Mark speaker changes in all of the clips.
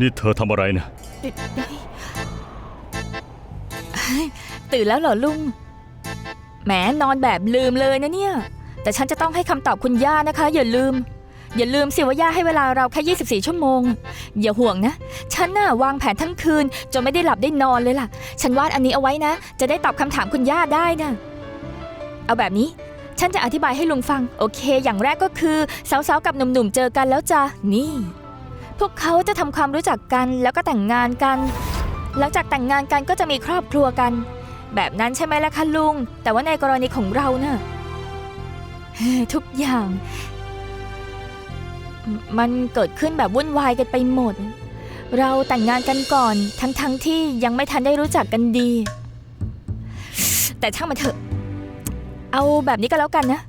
Speaker 1: นี่เธอทำอะไรนะ
Speaker 2: ตื่นแล้วเหรอลุงแหมนอนแบบลืมเลยนะเนี่ย แต่ฉันจะต้องให้คำตอบคุณย่านะคะ อย่าลืม อย่าลืมสิว่าย่าให้เวลาเราแค่ 24 ชั่วโมง อย่าห่วงนะ ฉันน่ะวางแผนทั้งคืน จนไม่ได้หลับได้นอนเลยล่ะ ฉันวาดอันนี้เอาไว้นะ จะได้ตอบคำถามคุณย่าได้นะเอาแบบนี้ฉันจะอธิบายให้ลุงฟัง โอเค อย่างแรกก็คือสาวๆกับหนุ่มๆเจอกันแล้วจ้ะนี่ พวกเขาจะทำความรู้จักกันแล้วก็แต่งงานกัน หลังจากแต่งงานกันก็จะมีครอบครัวกัน แบบนั้นใช่ไหมล่ะคะลุง แต่ว่าในกรณีของเราเนะ่ะเฮ้ยทุกอย่าง มันเกิดขึ้นแบบวุ่นวายกันไปหมด เราแต่งงานกันก่อนทั้งๆทที่ยังไม่ทันได้รู้จักกันดี แต่ช่างมันเถอะ เอาแบบนี้ก็แล้วกันนะ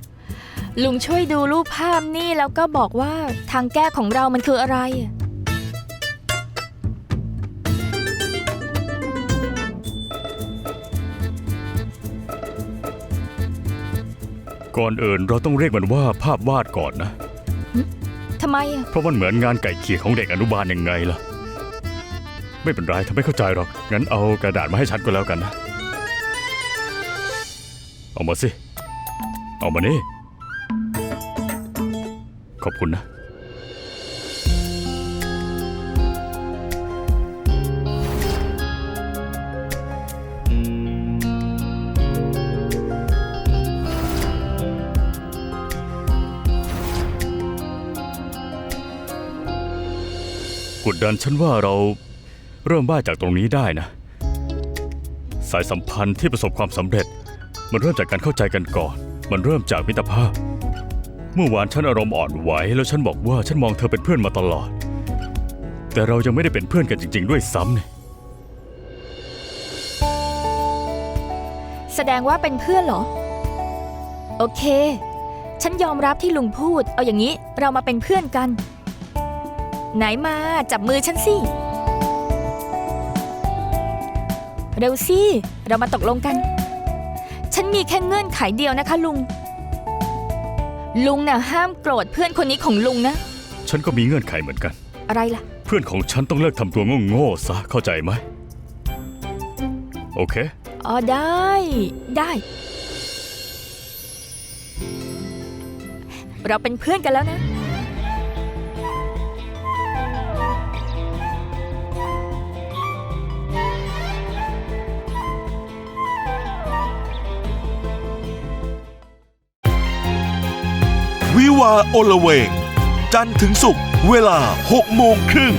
Speaker 2: ลุงช่วยดูรูปภาพนี่แล้วก็บอกว่าทางแก้ของเรามันคืออะไร
Speaker 1: ก่อนอื่นเราต้องเรียกมันว่าภาพวาดก่อนนะ
Speaker 2: ทำไมอะ
Speaker 1: เพราะมันเหมือนงานไก่เขี่ยของเด็กอนุบาลยังไงล่ะ ไม่เป็นไรทำไม่เข้าใจหรอก งั้นเอากระดาษมาให้ฉันก็แล้วกันนะ เอามาสิ เอามานี่ ขอบคุณนะ กดดันฉันว่าเราเริ่มบ้าจากตรงนี้ได้นะ สายสัมพันธ์ที่ประสบความสำเร็จ มันเริ่มจากการเข้าใจกันก่อน มันเริ่มจากมิตรภาพ เมื่อวานฉันอารมณ์อ่อนไหวแล้วฉันบอกว่าฉันมองเธอเป็นเพื่อนมาตลอด แต่เรายังไม่ได้เป็นเพื่อนกันจริง ๆ ด้วยซ้ำเนี่ย
Speaker 2: แสดงว่าเป็นเพื่อนเหรอ โอเค ฉันยอมรับที่ลุงพูด เอาอย่างนี้เรามาเป็นเพื่อนกัน ไหนมาจับมือฉันสิ เร็วสิ เรามาตกลงกัน ฉันมีแค่เงื่อนไขเดียวนะคะลุง ลุงน่ะห้ามโกรธเพื่อนคนนี้ของลุงนะ
Speaker 1: ฉันก็มีเงื่อนไขเหมือนกัน
Speaker 2: อะไรล่ะ
Speaker 1: เพื่อนของฉันต้องเลิกทำตัวโง่ๆซะเข้าใจไหม โอเค
Speaker 2: อ๋อได้ ได้ เราเป็นเพื่อนกันแล้วนะ
Speaker 3: วิวาโอละเวง จันทร์ถึงศุกร์เวลา 6 โมงครึ่ง